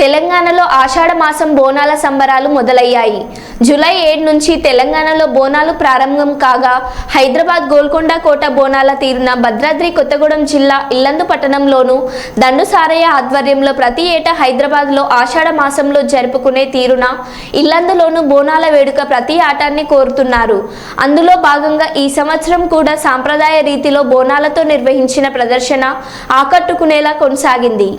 తెలంగాణలో ఆషాఢ మాసం బోనాల సంబరాలు మొదలయ్యాయి. జూలై ఏడు నుంచి తెలంగాణలో బోనాలు ప్రారంభం కాగా హైదరాబాద్ గోల్కొండ కోట బోనాల తీరున భద్రాద్రి కొత్తగూడెం జిల్లా ఇల్లందు పట్టణంలోను దండు సారయ్య ఆధ్వర్యంలో ప్రతి ఏటా హైదరాబాద్లో ఆషాఢ మాసంలో జరుపుకునే తీరున ఇల్లందులోను బోనాల వేడుక ప్రతి ఆటాన్ని కోరుతున్నారు. అందులో భాగంగా ఈ సంవత్సరం కూడా సాంప్రదాయ రీతిలో బోనాలతో నిర్వహించిన ప్రదర్శన ఆకట్టుకునేలా కొనసాగింది.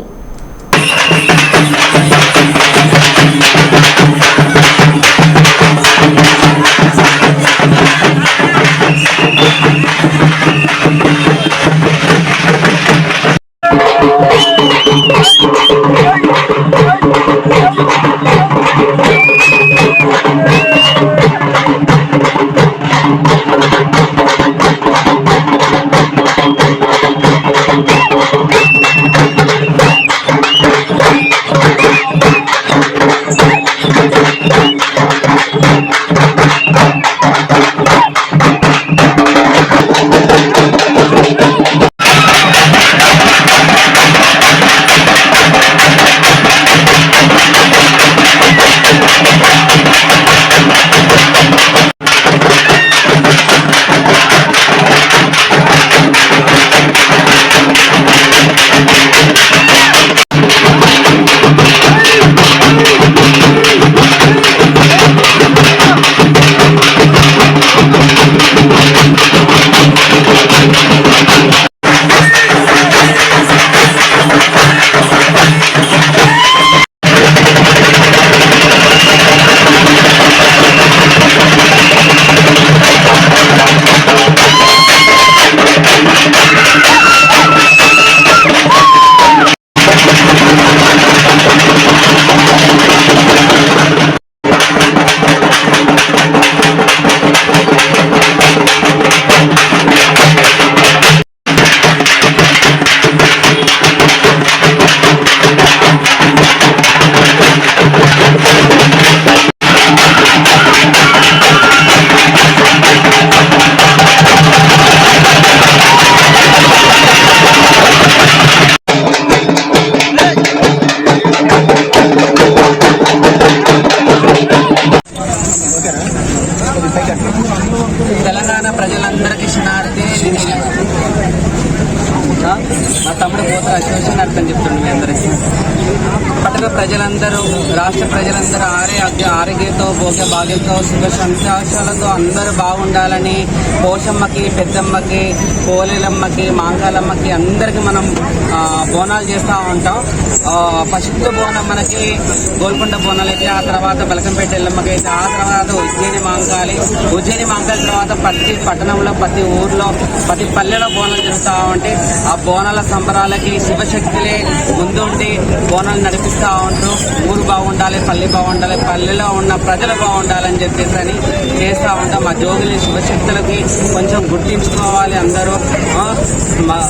Andres. రాష్ట్ర ప్రజలందరూ రాష్ట్ర ప్రజలందరూ ఆరే ఆరోగ్యంతో భోగ్య భాగ్యంతో సుఖ సంతోషాలతో అందరూ బాగుండాలని పోషమ్మకి పెద్దమ్మకి పోలేలమ్మకి మాంగాలమ్మకి అందరికీ మనం బోనాలు చేస్తూ ఉంటాం. ఫస్ట్ బోనం మనకి గోల్కొండ బోనాలు అయితే ఆ తర్వాత బలకంపేట ఎల్లమ్మకి అయితే ఆ తర్వాత ఉజ్జయిని మాంకాలి. ఉజ్జయిని మాంకాలి తర్వాత ప్రతి పట్టణంలో ప్రతి ఊర్లో ప్రతి పల్లెలో బోనాలు జరుగుతూ ఉంటే ఆ బోనాల సంబరాలకి శివశక్తులే ముందుండి బోనాలు నడిపిస్తూ ఉంటారు ఊరు బాగుండాలి పల్లె బాగుండాలి పల్లెలో ఉన్న ప్రజలు బాగుండాలని చెప్పేసి అని చేస్తూ ఉంటాం. మా జోగులు శివశక్తులకి కొంచెం గుర్తించుకోవాలి అందరూ. మా-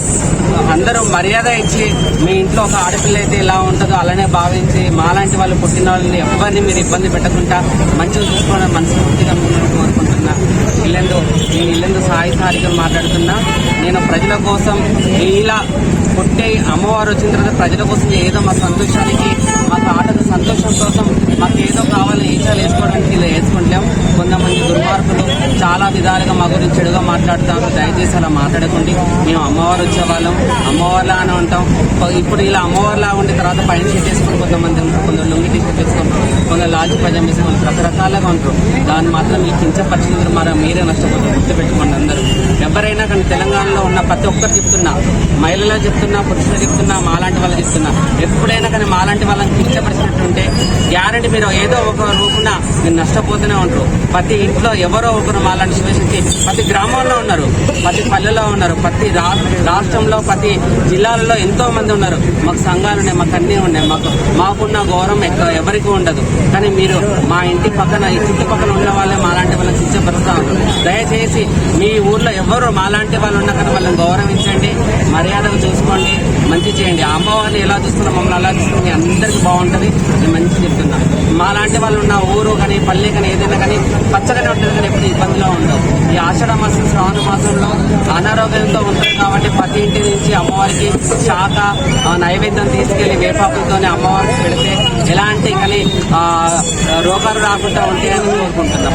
అందరూ మర్యాద ఇచ్చి మీ ఇంట్లో ఒక ఆడపిల్ల అయితే ఎలా ఉంటుందో అలానే భావించి మాలాంటి వాళ్ళు పుట్టిన వాళ్ళని ఎవరిని మీరు ఇబ్బంది పెట్టకుండా మంచిగా చూసుకోవడం మనస్ఫూర్తిగా మిమ్మల్ని ఇల్లందు నేను ఇల్లందు సాయి సారిగా మాట్లాడుతున్నా. నేను ప్రజల కోసం ఇలా పుట్టే అమ్మవారు వచ్చిన తర్వాత ప్రజల కోసం ఏదో మా సంతోషానికి మా ఆటకు సంతోషం కోసం మాకు ఏదో కావాలని ఈసారి వేసుకోవడానికి ఇలా వేసుకుంటాం. కొంతమంది దుర్మార్గులు చాలా విధాలుగా మా గురించి చెడుగా మాట్లాడుతారు. దయచేసి అలా మాట్లాడకండి. మేము అమ్మవారు వచ్చేవాళ్ళం అమ్మవారిలా అని ఉంటాం. ఇప్పుడు ఇలా అమ్మవారిలా ఉండి తర్వాత పైన చేసేసుకుని కొంతమంది కొందరు లాల్చి పజామా రకరకాలుగా ఉంటారు. దాన్ని మాత్రం ఈ కించపరిచినందుకు మరి మీరే నష్టపోతారు గుర్తుపెట్టుకోండి అందరూ. ఎవరైనా కానీ తెలంగాణలో ఉన్న ప్రతి ఒక్కరు చెప్తున్నా మహిళలు చెప్తున్నా పురుషులు చెప్తున్నా మాలాంటి వాళ్ళు చెప్తున్నా ఎప్పుడైనా కానీ మాలాంటి వాళ్ళని కించపరిచినట్టుంటే గ్యారంటీ మీరు ఏదో ఒక రూపున మీరు నష్టపోతూనే ఉంటారు. ప్రతి ఇంట్లో ఎవరో ఒకరు మాలాంటి శివశక్తి ప్రతి గ్రామంలో ఉన్నారు ప్రతి పల్లెలో ఉన్నారు ప్రతి రా- రాష్ట్రంలో ప్రతి జిల్లాలలో ఎంతో మంది ఉన్నారు. మాకు సంఘాలు ఉన్నాయి మాకు అన్నీ ఉన్నాయి మాకు మాకున్న గౌరవం ఎక్కువ ఎవరికి ఉండదు. కానీ మీరు మా ఇంటి పక్కన ఈ చుట్టుపక్కల ఉన్న వాళ్ళే మాలాంటి వాళ్ళని చూసే ఉంటారు దయచేసి మీ ఊర్లో ఎవరు మాలాంటి వాళ్ళు ఉన్నా కానీ వాళ్ళని గౌరవించండి మర్యాదగా చూసుకోండి మంచి చేయండి. అమ్మవారిని ఎలా చూస్తున్నా మమ్మల్ని అలా చూస్తుంది అందరికీ బాగుంటుంది. నేను మంచి చెప్తున్నా మాలాంటి వాళ్ళు ఉన్న ఊరు కానీ పల్లె కానీ ఏదైనా కానీ పచ్చగానే ఉంటుంది కానీ ఎప్పుడు ఇబ్బందిలో ఉండవు. ఈ ఆషాఢ మాసం శ్రావణ మాసంలో అనారోగ్యంతో ఉంటుంది కాబట్టి ప్రతి ఇంటి నుంచి అమ్మవారికి శాఖ నైవేద్యం తీసుకెళ్ళి వేపాకులతోనే అమ్మవారికి పెడితే ఎలాంటి కానీ రోగాలు రాకుండా ఉంటాయని కోరుకుంటున్నా.